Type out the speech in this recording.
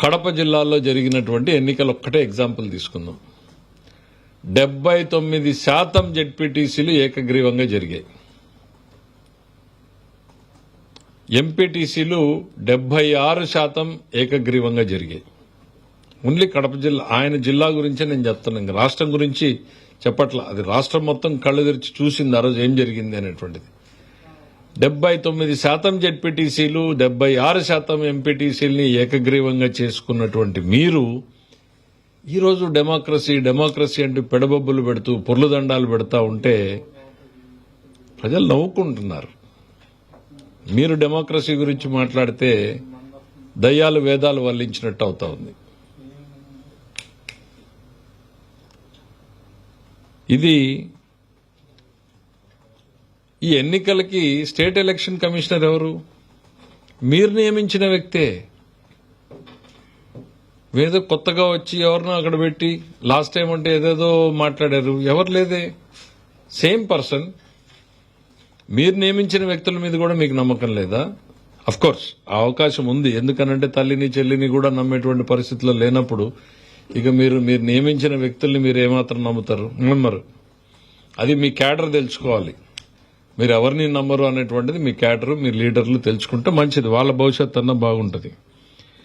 కడప జిల్లాలో జరిగినటువంటి ఎన్నికలు ఒక్కటే ఎగ్జాంపుల్ తీసుకుందాం. డెబ్బై తొమ్మిది శాతం జెడ్పీటీసీలు ఏకగ్రీవంగా జరిగాయి. ఎంపీటీసీలు డెబ్బై ఆరు శాతం ఏకగ్రీవంగా జరిగాయి. ఓన్లీ కడప జిల్లా ఆయన జిల్లా గురించే నేను చెప్తున్నాను ఇంకా రాష్ట్రం గురించి చెప్పట్లా. అది రాష్ట్రం మొత్తం కళ్ళు తెరిచి చూసింది ఆ రోజు ఏం జరిగింది అనేటువంటిది. డెబ్బై తొమ్మిది శాతం జెడ్పీటీసీలు డెబ్బై ఆరు శాతం ఎంపీటీసీలని ఏకగ్రీవంగా చేసుకున్నటువంటి మీరు ఈరోజు డెమోక్రసీ డెమోక్రసీ అంటూ పెడబొబ్బులు పెడుతూ పొర్లుదండాలు పెడతా ఉంటే ప్రజలు నవ్వుకుంటున్నారు. మీరు డెమోక్రసీ గురించి మాట్లాడితే దయ్యాలు వేదాలు వల్లించినట్టు అవుతా ఉంది. ఇది ఈ ఎన్నికలకి స్టేట్ ఎలక్షన్ కమిషనర్ ఎవరు? మీరు నియమించిన వ్యక్తే. ఏదో కొత్తగా వచ్చి ఎవరినో అక్కడ పెట్టి లాస్ట్ టైం అంటే ఏదేదో మాట్లాడారు. ఎవరు లేదే? Same person. మీరు నియమించిన వ్యక్తుల మీద కూడా మీకు నమ్మకం లేదా? అఫ్ కోర్స్ ఆ అవకాశం ఉంది. ఎందుకనంటే తల్లిని చెల్లిని కూడా నమ్మేటువంటి పరిస్థితుల్లో లేనప్పుడు ఇక మీరు మీరు నియమించిన వ్యక్తుల్ని మీరు ఏమాత్రం నమ్ముతారు? నమ్మరు. అది మీ క్యాడర్ తెలుసుకోవాలి. మీరు ఎవరిని నమ్మరు అనేటువంటిది మీ క్యాడర్ మీ లీడర్లు తెలుసుకుంటే మంచిది. వాళ్ళ భవిష్యత్తు అన్న బాగుంటుంది.